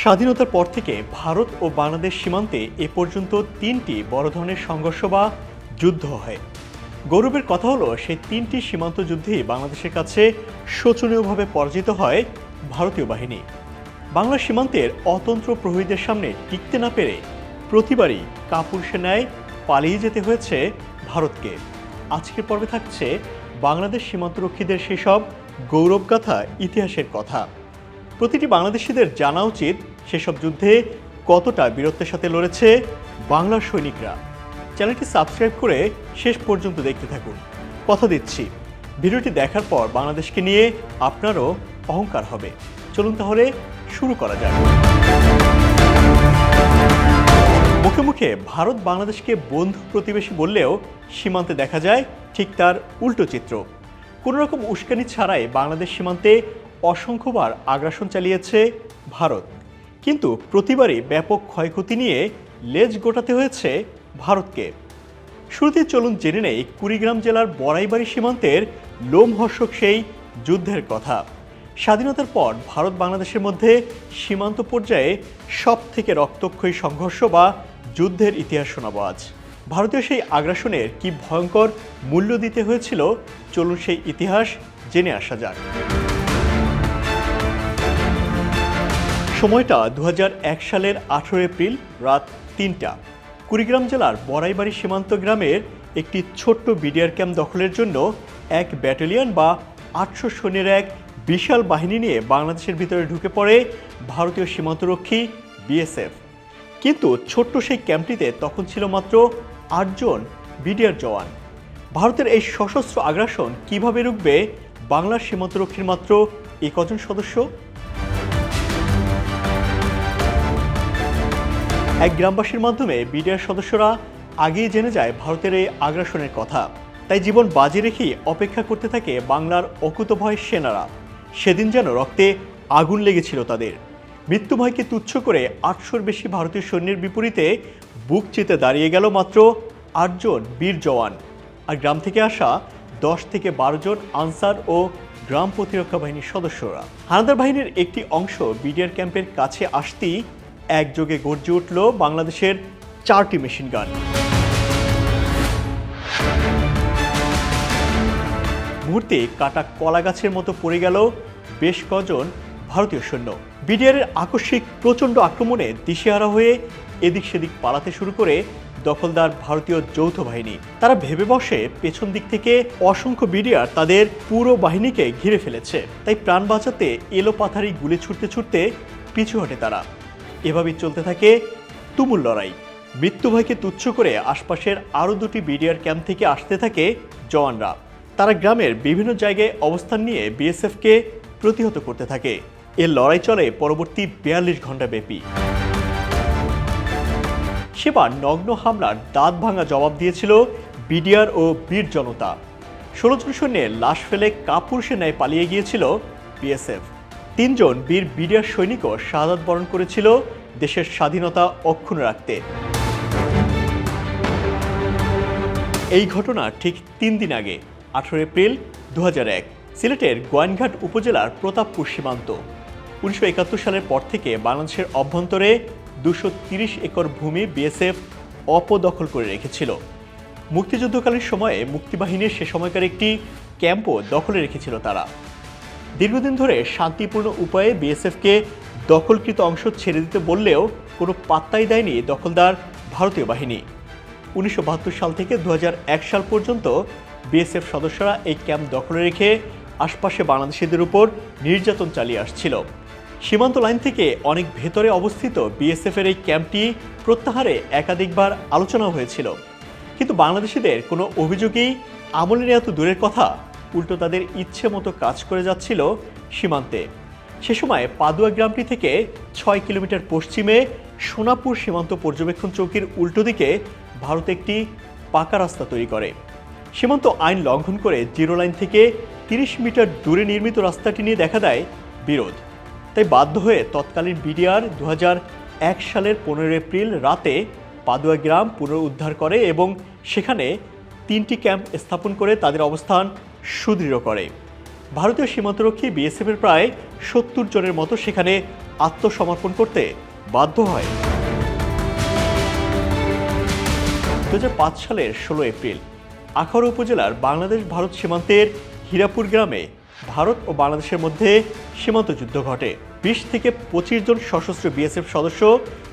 স্বাধীনতার পর থেকে ভারত ও বাংলাদেশ সীমান্তে এ পর্যন্ত তিনটি বড় ধরনের সংঘর্ষ বা যুদ্ধ হয়। গৌরবের কথা হলো, সেই তিনটি সীমান্ত যুদ্ধেই বাংলাদেশের কাছে শোচনীয়ভাবে পরাজিত হয় ভারতীয় বাহিনী। বাংলা সীমান্তের অতন্ত্র প্রহরীদের সামনে টিকতে না পেরে প্রতিবারই কাপুর সেনায় পালিয়ে যেতে হয়েছে ভারতকে। আজকের পর্বে থাকছে বাংলাদেশ সীমান্তরক্ষীদের সেসব গৌরবগাথা ইতিহাসের কথা। প্রতিটি বাংলাদেশিদের জানা উচিত সেসব যুদ্ধে কতটা বীরত্বের সাথে লড়েছে বাংলার সৈনিকরা। চ্যানেলটি সাবস্ক্রাইব করে শেষ পর্যন্ত দেখতে থাকুন। কথা দিচ্ছি, ভিডিওটি দেখার পর বাংলাদেশকে নিয়ে আপনারও অহংকার হবে। চলুন তাহলে শুরু করা যাক। মুখে মুখে ভারত বাংলাদেশকে বন্ধু প্রতিবেশী বললেও সীমান্তে দেখা যায় ঠিক তার উল্টো চিত্র। কোনোরকম উস্কানি ছাড়াই বাংলাদেশ সীমান্তে অসংখ্যবার আগ্রাসন চালিয়েছে ভারত। কিন্তু প্রতিবারই ব্যাপক ক্ষয়ক্ষতি নিয়ে লেজ গোটাতে হয়েছে ভারতকে। শুরুতে চলুন জেনে নেই কুড়িগ্রাম জেলার বড়াইবাড়ি সীমান্তের লোমহর্ষক সেই যুদ্ধের কথা। স্বাধীনতার পর ভারত বাংলাদেশের মধ্যে সীমান্ত পর্যায়ে সব থেকে রক্তক্ষয়ী সংঘর্ষ বা যুদ্ধের ইতিহাস শোনাবো আজ। ভারতীয় সেই আগ্রাসনের কি ভয়ঙ্কর মূল্য দিতে হয়েছিল? চলুন সেই ইতিহাস জেনে আসা যাক। সময়টা দু হাজার এক সালের আঠেরো এপ্রিল, রাত তিনটা। কুড়িগ্রাম জেলার বড়াইবাড়ি সীমান্ত গ্রামের একটি ছোট্ট বিডিআর ক্যাম্প দখলের জন্য এক ব্যাটালিয়ন বা আটশো সৈন্যের এক বিশাল বাহিনী নিয়ে বাংলাদেশের ভিতরে ঢুকে পড়ে ভারতীয় সীমান্তরক্ষী বিএসএফ। কিন্তু ছোট্ট সেই ক্যাম্পটিতে তখন ছিল মাত্র আটজন বিডিআর জওয়ান। ভারতের এই সশস্ত্র আগ্রাসন কীভাবে রুখবে বাংলার সীমান্তরক্ষীর মাত্র এই কজন সদস্য? এক গ্রামবাসীর মাধ্যমে বিডিআর সদস্যরা আগেই জেনে যায় ভারতের এই আগ্রাসনের কথা। তাই জীবন বাজি রেখেই অপেক্ষা করতে থাকে বাংলার অকুতভয় সেনারা। সেদিন যেন রক্তে আগুন লেগেছিল তাদের। মৃত্যুভয়কে তুচ্ছ করে আটশোর বেশি ভারতীয় সৈন্যের বিপরীতে বুক চিতে দাঁড়িয়ে গেল মাত্র আটজন বীর জওয়ান। আর গ্রাম থেকে আসা দশ থেকে বারো জন আনসার ও গ্রাম প্রতিরক্ষা বাহিনীর সদস্যরা। হানাদার বাহিনীর একটি অংশ বিডিআর ক্যাম্পের কাছে আসতেই একযোগে গর্জে উঠল বাংলাদেশের চারটি মেশিন গান। মুহূর্তে কাটা কলা গাছের মতো পড়ে গেল বেশ কজন ভারতীয় সৈন্য। বিডিআরের আকস্মিক প্রচণ্ড আক্রমণে দিশেহারা হয়ে এদিক সেদিক পালাতে শুরু করে দখলদার ভারতীয় যৌথ বাহিনী। তারা ভেবে বসে পেছন দিক থেকে অসংখ্য বিডিআর তাদের পুরো বাহিনীকে ঘিরে ফেলেছে। তাই প্রাণ বাঁচাতে এলো পাথারি গুলি ছুটতে ছুটতে পিছু হটে তারা। এভাবেই চলতে থাকে তুমুল লড়াই। মৃত্যুভয়কে তুচ্ছ করে আশপাশের আরও দুটি বিডিআর ক্যাম্প থেকে আসতে থাকে জওয়ানরা। তারা গ্রামের বিভিন্ন জায়গায় অবস্থান নিয়ে বিএসএফকে প্রতিহত করতে থাকে। এর লড়াই চলে পরবর্তী বিয়াল্লিশ ঘণ্টা ব্যাপী। সেবার নগ্ন হামলার দাঁত ভাঙা জবাব দিয়েছিল বিডিআর ও বীর জনতা। ষোলো জন সৈন্যের লাশ ফেলে কাপুর সেনায় পালিয়ে গিয়েছিল বিএসএফ। তিনজন বীর বিডিআর সৈনিকও শাহাদাত বরণ করেছিল দেশের স্বাধীনতা অক্ষুণ্ণ রাখতে। এই ঘটনা ঠিক তিন দিন আগে আঠারো এপ্রিল দু হাজার এক, সিলেটের গোয়াইনঘাট উপজেলার প্রতাপপুর সীমান্ত। উনিশশো একাত্তর সালের পর থেকে বাংলাদেশের অভ্যন্তরে দুশো একর ভূমি বিএসএফ অপদখল করে রেখেছিল। মুক্তিযুদ্ধকালীন সময়ে মুক্তিবাহিনীর সে সময়কার একটি ক্যাম্পও দখলে রেখেছিল তারা। দীর্ঘদিন ধরে শান্তিপূর্ণ উপায়ে বিএসএফকে দখলকৃত অংশ ছেড়ে দিতে বললেও কোনো পাত্তাই দেয়নি দখলদার ভারতীয় বাহিনী। উনিশশো বাহাত্তর সাল থেকে দু হাজার এক সাল পর্যন্ত বিএসএফ সদস্যরা এই ক্যাম্প দখলে রেখে আশপাশে বাংলাদেশিদের উপর নির্যাতন চালিয়ে আসছিল। সীমান্ত লাইন থেকে অনেক ভেতরে অবস্থিত বিএসএফের এই ক্যাম্পটি প্রত্যাহারে একাধিকবার আলোচনা হয়েছিল। কিন্তু বাংলাদেশিদের কোনো অভিযোগই আমলে নেওয়া তো দূরের কথা উল্টো তাদের ইচ্ছে মতো কাজ করে যাচ্ছিল সীমান্তে। সে সময় পাদুয়া গ্রামটি থেকে ছয় কিলোমিটার পশ্চিমে সোনাপুর সীমান্ত পর্যবেক্ষণ চৌকির উল্টো দিকে ভারত একটি পাকা রাস্তা তৈরি করে। সীমান্ত আইন লঙ্ঘন করে জিরো লাইন থেকে তিরিশ মিটার দূরে নির্মিত রাস্তাটি নিয়ে দেখা দেয় বিরোধ। তাই বাধ্য হয়ে তৎকালীন বিডিআর দু এক সালের পনেরো এপ্রিল রাতে পাদুয়া গ্রাম পুনরুদ্ধার করে এবং সেখানে তিনটি ক্যাম্প স্থাপন করে তাদের অবস্থান সুদৃঢ় করে। ভারতীয় সীমান্তরক্ষী বিএসএফের প্রায় সত্তর জনের মতো সেখানে আত্মসমর্পণ করতে বাধ্য হয়। দু হাজার পাঁচ সালের ষোলো এপ্রিল, আখাউড়া উপজেলার বাংলাদেশ ভারত সীমান্তের হীরাপুর গ্রামে ভারত ও বাংলাদেশের মধ্যে সীমান্ত যুদ্ধ ঘটে। বিশ থেকে পঁচিশ জন সশস্ত্র বিএসএফ সদস্য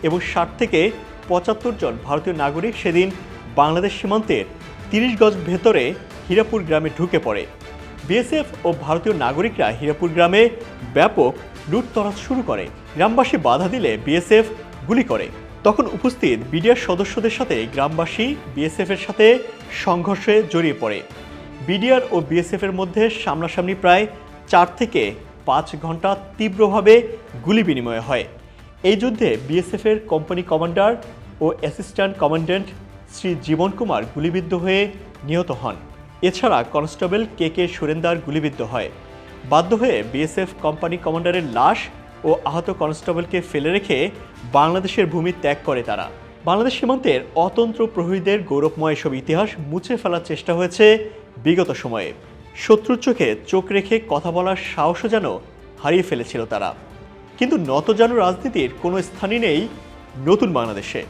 এবং ষাট থেকে পঁচাত্তর জন ভারতীয় নাগরিক সেদিন বাংলাদেশ সীমান্তের তিরিশ গজ ভেতরে হীরাপুর গ্রামে ঢুকে পড়ে। বিএসএফ ও ভারতীয় নাগরিকরা হীরাপুর গ্রামে ব্যাপক লুটতরাজ শুরু করে। গ্রামবাসী বাধা দিলে বিএসএফ গুলি করে। তখন উপস্থিত বিডিআর সদস্যদের সাথে গ্রামবাসী বিএসএফ এর সাথে সংঘর্ষে জড়িয়ে পড়ে। বিডিআর ও বিএসএফ এর মধ্যে সামনাসামনি প্রায় চার থেকে পাঁচ ঘণ্টা তীব্রভাবে গুলি বিনিময় হয়। এই যুদ্ধে বিএসএফ এর কোম্পানি কমান্ডার ও অ্যাসিস্ট্যান্ট কমান্ড্যান্ট শ্রী জীবন কুমার গুলিবিদ্ধ হয়ে নিহত হন। এছাড়া কনস্টেবল কে কে সুরেন্দার গুলিবিদ্ধ হয়। বাধ্য হয়ে বিএসএফ কোম্পানি কমান্ডারের লাশ ও আহত কনস্টেবলকে ফেলে রেখে বাংলাদেশের ভূমি ত্যাগ করে তারা। বাংলাদেশ সীমান্তের অতন্ত্র প্রহরীদের গৌরবময় সব ইতিহাস মুছে ফেলার চেষ্টা হয়েছে বিগত সময়ে। শত্রুর চোখে চোখ রেখে কথা বলার সাহসও যেন হারিয়ে ফেলেছিল তারা। কিন্তু নতজানু রাজনীতির কোনো স্থানই নেই নতুন বাংলাদেশে।